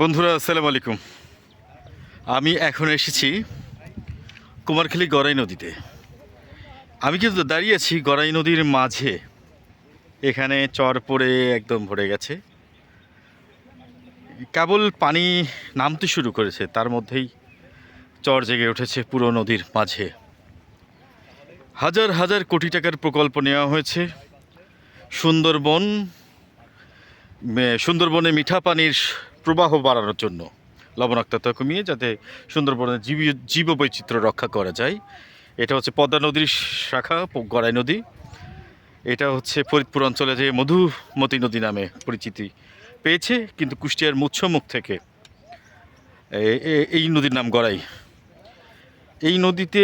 বন্ধুরা, আসসালামু আলাইকুম। আমি এখন এসেছি কুমারখালী গড়াই নদীতে। আমি কিন্তু দাঁড়িয়ে আছি গড়াই নদীর মাঝে। এখানে চর পড়ে একদম ভরে গেছে। কেবল পানি নামতে শুরু করেছে, তার মধ্যেই চর জেগে উঠেছে পুরো নদীর মাঝে। হাজার হাজার কোটি টাকার প্রকল্প নেওয়া হয়েছে। সুন্দরবন সুন্দরবনে মিঠা পানির প্রবাহ বাড়ানোর জন্য। লবণাক্ততা কমিয়ে যাতে সুন্দরবনের জীব, জীববৈচিত্র্য রক্ষা করা যায়। এটা হচ্ছে পদ্মা নদীর শাখা, গড়াই নদী। এটা হচ্ছে ফরিদপুর অঞ্চলে যে মধুমতি নদী নামে পরিচিতি পেয়েছে, কিন্তু কুষ্টিয়ার মুচ্ছমুখ থেকে। এই নদীর নাম গড়াই। এই নদীতে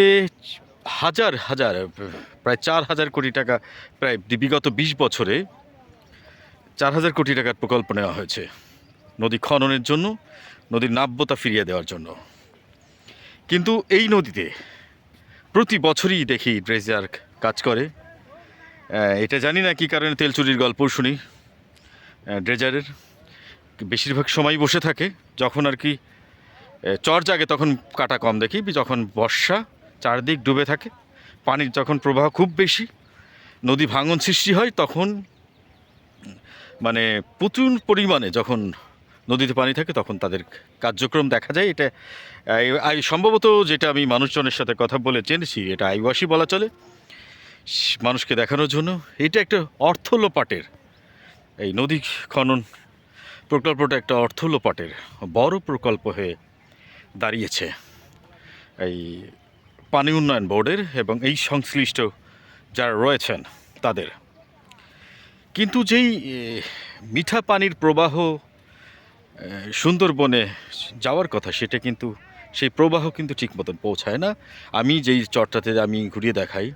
হাজার হাজার, প্রায় চার হাজার কোটি টাকা, প্রায় বিগত বিশ বছরে চার হাজার কোটি টাকার প্রকল্প নেওয়া হয়েছে। নদী খননের জন্য, নদীর নাব্যতা ফিরিয়ে দেওয়ার জন্য। কিন্তু এই নদীতে প্রতি বছরই দেখি ড্রেজার কাজ করে। এটা জানি না কী কারণে তেল চুরির গল্প শুনি। ড্রেজারের বেশিরভাগ সময় বসে থাকে, যখন আর কি চর জাগে তখন কাটা কম দেখি, যখন বর্ষা চারদিক ডুবে থাকে, পানির যখন প্রবাহ খুব বেশি, নদী ভাঙন সৃষ্টি হয়, তখন মানে প্রচুর পরিমাণে যখন নদীতে পানি থাকে, তখন তাদের কার্যক্রম দেখা যায়। এটা সম্ভবত যেটা আমি মানুষজনের সাথে কথা বলে জেনেছি, এটা আইওয়াসি বলা চলে। মানুষকে দেখানোর জন্য। এটা একটা অর্থ লোপাটের এই নদী খনন প্রকল্পটা একটা অর্থ লোপাটের বড় প্রকল্প হয়ে দাঁড়িয়েছে। এই পানি উন্নয়ন বোর্ডের এবং এই সংশ্লিষ্ট যারা রয়েছেন তাদের। কিন্তু যেই মিঠা পানির প্রবাহ সুন্দরবনে যাওয়ার কথা, সেটা কিন্তু, সেই প্রবাহ কিন্তু ঠিক মতন পৌঁছায় না। আমি যেই চরটাতে আমি ঘুরিয়ে দেখাই